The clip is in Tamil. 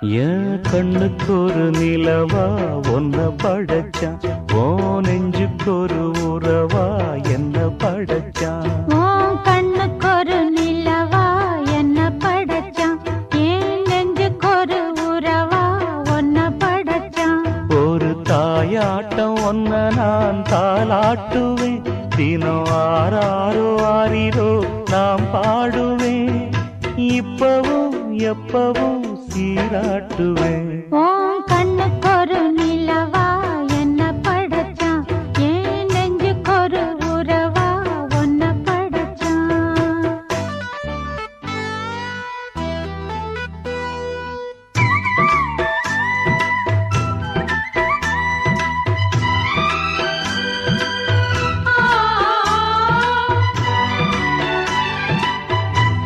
என் கண்ணுக்கு ஒரு நிலவா ஒன்ன படைச்சான் ஓ நெஞ்சுக்கு ஒரு உறவா என்ன படைச்சான் உன் கண்ணுக்கு ஒரு நிலவா என்ன படைச்சான் என் நெஞ்சுக்கு ஒரு உறவா ஒன்ன படைச்சான் ஒரு தாயாட்டம் ஒன்ன நான் தாளாட்டுவேன். தினம் ஆறாரோ ஆறிரோ நாம் பாடுவேன். இப்பவும் எப்பவும் சீராட்டுவேன் உன்